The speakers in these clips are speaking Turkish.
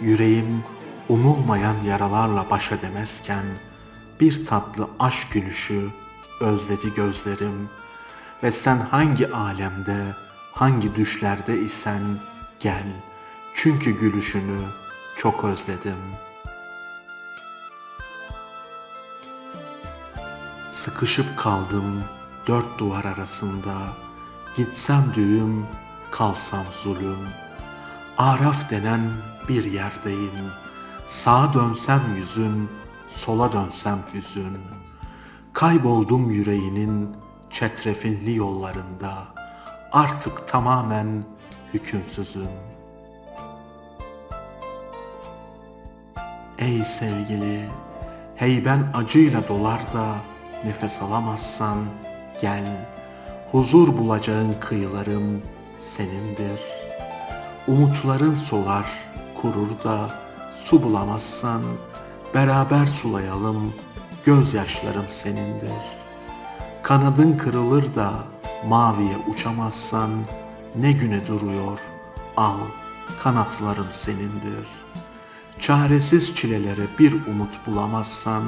Yüreğim umulmayan yaralarla baş edemezken bir tatlı aşk gülüşü özledi gözlerim ve sen hangi alemde, hangi düşlerde isen gel çünkü gülüşünü çok özledim. Sıkışıp kaldım dört duvar arasında, gitsem düğüm, kalsam zulüm. Araf denen bir yerdeyim. Sağa dönsem yüzün, sola dönsem hüzün. Kayboldum yüreğinin çetrefinli yollarında. Artık tamamen hükümsüzüm. Ey sevgili, heyben acıyla dolar da nefes alamazsan gel. Huzur bulacağın kıyılarım senindir. Umutların solar, kurur da su bulamazsan beraber sulayalım, gözyaşlarım senindir. Kanadın kırılır da maviye uçamazsan ne güne duruyor, al kanatlarım senindir. Çaresiz çilelere bir umut bulamazsan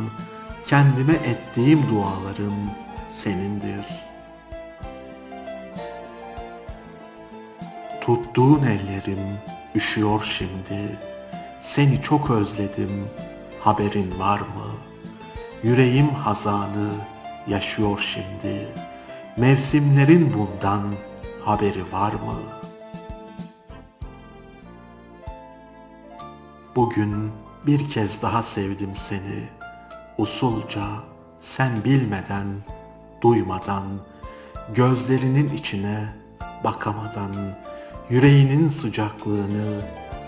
kendime ettiğim dualarım senindir.'' Tuttuğun ellerim üşüyor şimdi. Seni çok özledim. Haberin var mı? Yüreğim hazanı yaşıyor şimdi. Mevsimlerin bundan haberi var mı? Bugün bir kez daha sevdim seni. Usulca sen bilmeden, duymadan, gözlerinin içine bakamadan, yüreğinin sıcaklığını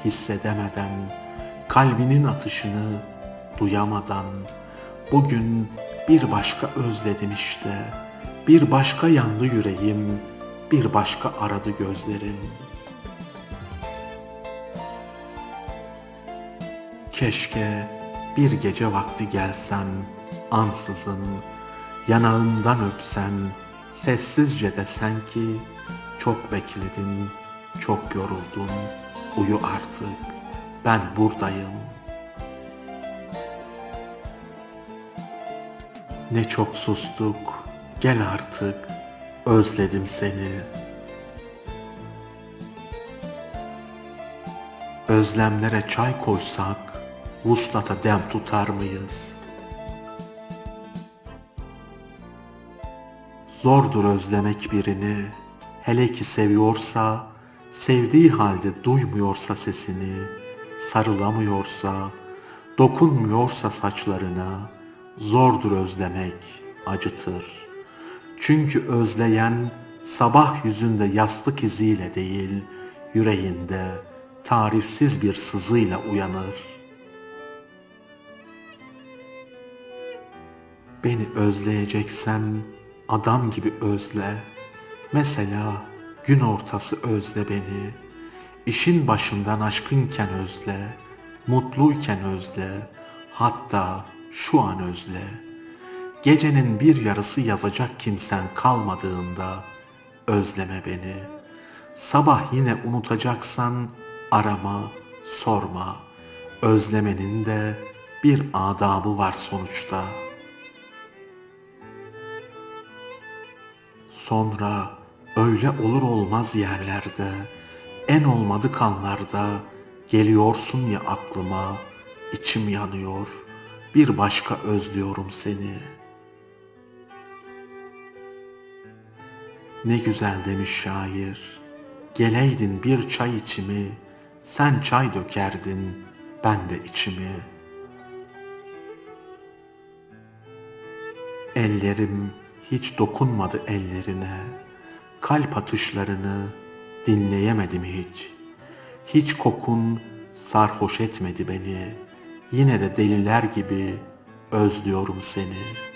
hissedemeden, kalbinin atışını duyamadan, bugün bir başka özledim işte, bir başka yandı yüreğim, bir başka aradı gözlerim. Keşke bir gece vakti gelsen, ansızın, yanağımdan öpsen, sessizce desen ki, çok bekledin, çok yoruldun, uyu artık, ben buradayım. Ne çok sustuk, gel artık, özledim seni. Özlemlere çay koysak, vuslata dem tutar mıyız? Zordur özlemek birini, hele ki seviyorsa, sevdiği halde duymuyorsa sesini, sarılamıyorsa, dokunmuyorsa saçlarına, zordur özlemek, acıtır. Çünkü özleyen sabah yüzünde yastık iziyle değil, yüreğinde tarifsiz bir sızıyla uyanır. Beni özleyeceksen adam gibi özle. Mesela gün ortası özle beni. İşin başından aşkınken özle. Mutluyken özle. Hatta şu an özle. Gecenin bir yarısı yazacak kimsen kalmadığında özleme beni. Sabah yine unutacaksan arama, sorma. Özlemenin de bir adabı var sonuçta. Sonra öyle olur olmaz yerlerde, en olmadık anlarda geliyorsun ya aklıma, içim yanıyor, bir başka özlüyorum seni. Ne güzel demiş şair, geleydin bir çay içimi, sen çay dökerdin, ben de içimi. Ellerim hiç dokunmadı ellerine, kalp atışlarını dinleyemedim hiç. Hiç kokun sarhoş etmedi beni, yine de deliler gibi özlüyorum seni.''